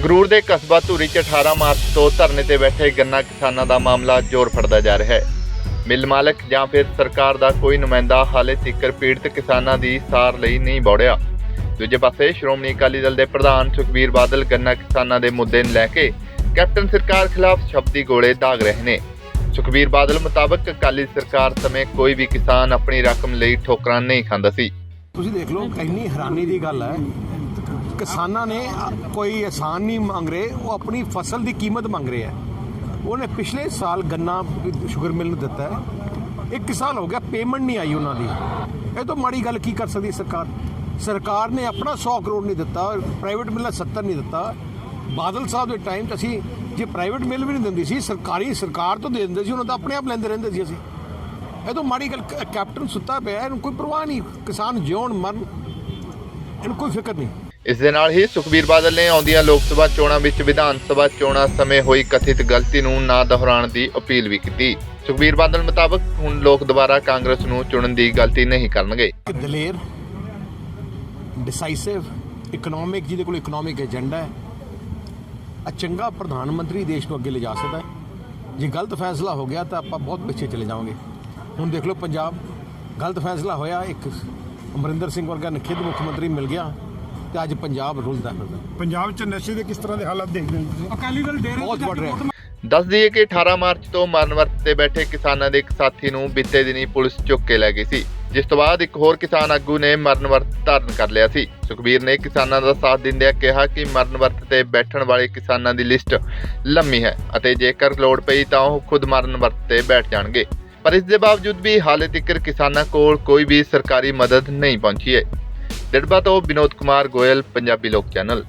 ਸੰਗਰੂਰ ਦੇ ਕਸਬਾ ਧੂਰੀ 'ਚ 18 ਮਾਰਚ ਤੋਂ ਧਰਨੇ ਤੇ ਬੈਠੇ ਗੰਨਾ ਕਿਸਾਨਾਂ ਦਾ ਮਾਮਲਾ ਜ਼ੋਰ ਫੜਦਾ ਜਾ ਰਿਹਾ ਹੈ। ਮਿਲ ਮਾਲਕ ਜਾਂ ਫਿਰ ਸਰਕਾਰ ਦਾ ਕੋਈ ਨੁਮਾਇੰਦਾ ਹਾਲੇ ਤੀਕਰ ਪੀੜਤ ਕਿਸਾਨਾਂ ਦੀ ਸਾਰ ਲਈ ਨਹੀਂ ਬੋੜਿਆ। ਦੂਜੇ ਪਾਸੇ ਸ਼੍ਰੋਮਣੀ ਅਕਾਲੀ ਦਲ ਦੇ ਪ੍ਰਧਾਨ ਸੁਖਬੀਰ ਬਾਦਲ ਗੰਨਾ ਕਿਸਾਨਾਂ ਦੇ ਮੁੱਦੇ ਨੂੰ ਲੈ ਕੇ ਕੈਪਟਨ ਸਰਕਾਰ ਖਿਲਾਫ ਸ਼ਬਦੀ ਗੋਲੇ ਦਾਗ ਰਹੇ ਨੇ। ਸੁਖਬੀਰ ਬਾਦਲ ਮੁਤਾਬਕ ਅਕਾਲੀ ਸਰਕਾਰ ਸਮੇਂ ਕੋਈ ਵੀ ਕਿਸਾਨ ਆਪਣੀ ਰਕਮ ਲਈ ਠੋਕਰਾਂ ਨਹੀਂ ਖਾਂਦਾ ਸੀ। ਤੁਸੀਂ ਦੇਖ ਲਓ, ਇੰਨੀ ਹੈਰਾਨੀ ਦੀ ਗੱਲ ਹੈ ਕਿਸਾਨਾਂ ਨੇ ਕੋਈ ਆਸਾਨ ਨਹੀਂ ਮੰਗ ਰਹੇ, ਉਹ ਆਪਣੀ ਫਸਲ ਦੀ ਕੀਮਤ ਮੰਗ ਰਹੇ ਹੈ। ਉਹਨੇ ਪਿਛਲੇ ਸਾਲ ਗੰਨਾ ਸ਼ੂਗਰ ਮਿਲ ਨੂੰ ਦਿੱਤਾ ਹੈ। ਇੱਕ ਸਾਲ ਹੋ ਗਿਆ ਪੇਮੈਂਟ ਨਹੀਂ ਆਈ ਉਹਨਾਂ ਦੀ। ਇਹ ਤੋਂ ਮਾੜੀ ਗੱਲ ਕੀ ਕਰ ਸਕਦੀ ਸਰਕਾਰ? ਸਰਕਾਰ ਨੇ ਆਪਣਾ 100 ਕਰੋੜ ਨਹੀਂ ਦਿੱਤਾ ਪ੍ਰਾਈਵੇਟ ਮਿਲ 70 ਨਹੀਂ ਦਿੱਤਾ। ਬਾਦਲ ਸਾਹਿਬ ਦੇ ਟਾਈਮ 'ਚ ਅਸੀਂ ਜੇ ਪ੍ਰਾਈਵੇਟ ਮਿਲ ਵੀ ਨਹੀਂ ਦਿੰਦੀ ਸੀ, ਸਰਕਾਰੀ ਸਰਕਾਰ ਤੋਂ ਦੇ ਦਿੰਦੇ ਸੀ, ਉਹਨਾਂ ਦਾ ਆਪਣੇ ਆਪ ਲੈਂਦੇ ਰਹਿੰਦੇ ਸੀ ਅਸੀਂ। ਇਹ ਤੋਂ ਮਾੜੀ ਗੱਲ ਕੈਪਟਨ ਸੁੱਤਾ ਪਿਆ, ਇਹਨੂੰ ਕੋਈ ਪਰਵਾਹ ਨਹੀਂ। ਕਿਸਾਨ ਜਿਉਣ, ਮਰਨ। ਇਹਨੂੰ ਕੋਈ ਫਿਕਰ ਨਹੀਂ। ਇਸ ਦੇ ਨਾਲ ਹੀ ਸੁਖਬੀਰ ਬਾਦਲ ਨੇ ਆਉਂਦੀਆਂ ਲੋਕ ਸਭਾ ਚੋਣਾਂ ਵਿੱਚ ਵਿਧਾਨ ਸਭਾ ਚੋਣਾਂ ਸਮੇਂ ਹੋਈ ਕਥਿਤ ਗਲਤੀ ਨੂੰ ਨਾ ਦੁਹਰਾਉਣ ਦੀ ਅਪੀਲ ਵੀ ਕੀਤੀ। ਸੁਖਬੀਰ ਬਾਦਲ ਮੁਤਾਬਕ ਹੁਣ ਲੋਕ ਦੁਬਾਰਾ ਕਾਂਗਰਸ ਨੂੰ ਚੁਣਨ ਦੀ ਗਲਤੀ ਨਹੀਂ ਕਰਨਗੇ। ਇੱਕ ਦਲੇਰ ਡਿਸਾਈਸਿਵ ਇਕਨੋਮਿਕ ਜਿਹਦੇ ਕੋਲ ਇਕਨੋਮਿਕ ਏਜੰਡਾ ਹੈ ਆ ਚੰਗਾ ਪ੍ਰਧਾਨ ਮੰਤਰੀ ਦੇਸ਼ ਨੂੰ ਅੱਗੇ ਲੈ ਜਾ ਸਕਦਾ ਹੈ। ਜੇ ਗਲਤ ਫੈਸਲਾ ਹੋ ਗਿਆ ਤਾਂ ਆਪਾਂ ਬਹੁਤ ਪਿੱਛੇ ਚਲੇ ਜਾਵਾਂਗੇ। ਹੁਣ ਦੇਖ ਲਓ ਪੰਜਾਬ ਗਲਤ ਫੈਸਲਾ ਹੋਇਆ ਇੱਕ ਅਮਰਿੰਦਰ ਸਿੰਘ ਵਰਗਾ ਨਖਿੱਧ ਮੁੱਖ ਮੰਤਰੀ ਮਿਲ ਗਿਆ ਤੇ ਅੱਜ ਪੰਜਾਬ ਰੁਲਦਾ ਫਿਰਦਾ। ਪੰਜਾਬ 'ਚ ਨਸ਼ੇ ਦੇ ਕਿਸ ਤਰ੍ਹਾਂ ਦੇ ਹਾਲਾਤ ਦੇਖਦੇ ਹੋ ਤੁਸੀਂ? ਅਕਾਲੀ ਦਲ ਡੇਰੇ ਬਹੁਤ ਵੱਧ ਰਿਹਾ। ਦੱਸ ਦਈਏ ਕਿ 18 ਮਾਰਚ ਤੋਂ ਮਰਨ ਵਰਤ ਤੇ ਬੈਠੇ ਕਿਸਾਨਾਂ ਦੇ ਇੱਕ ਸਾਥੀ ਨੂੰ ਬੀਤੇ ਦਿਨੀ ਪੁਲਿਸ ਚੁੱਕ ਕੇ ਲੈ ਗਈ ਸੀ। ਜਿਸ ਤੋਂ ਬਾਅਦ ਇੱਕ ਹੋਰ ਕਿਸਾਨ ਆਗੂ ਨੇ ਮਰਨ ਵਰਤ ਧਾਰਨ ਕਰ ਲਿਆ ਸੀ। ਸੁਖਬੀਰ ਨੇ ਕਿਸਾਨਾਂ ਦਾ ਸਾਥ ਦਿੰਦਿਆਂ ਕਿਹਾ ਕਿ ਮਰਨ ਵਰਤ ਤੇ ਬੈਠਣ ਵਾਲੇ ਕਿਸਾਨਾਂ ਦੀ ਲਿਸਟ ਲੰਮੀ ਹੈ ਅਤੇ ਜੇਕਰ ਲੋੜ ਪਈ ਤਾਂ ਉਹ ਖੁਦ ਮਰਨ ਵਰਤ ਤੇ ਬੈਠ ਜਾਣਗੇ। ਪਰ ਇਸ ਦੇ ਬਾਵਜੂਦ ਵੀ ਹਾਲੇ ਤੱਕ ਕਿਸਾਨਾਂ ਕੋਲ ਕੋਈ ਵੀ ਸਰਕਾਰੀ ਮਦਦ ਨਹੀਂ ਪਹੁੰਚੀ ਹੈ। ਡਿੜਬਾ ਤੋਂ ਵਿਨੋਦ ਕੁਮਾਰ ਗੋਇਲ, ਪੰਜਾਬੀ ਲੋਕ ਚੈਨਲ।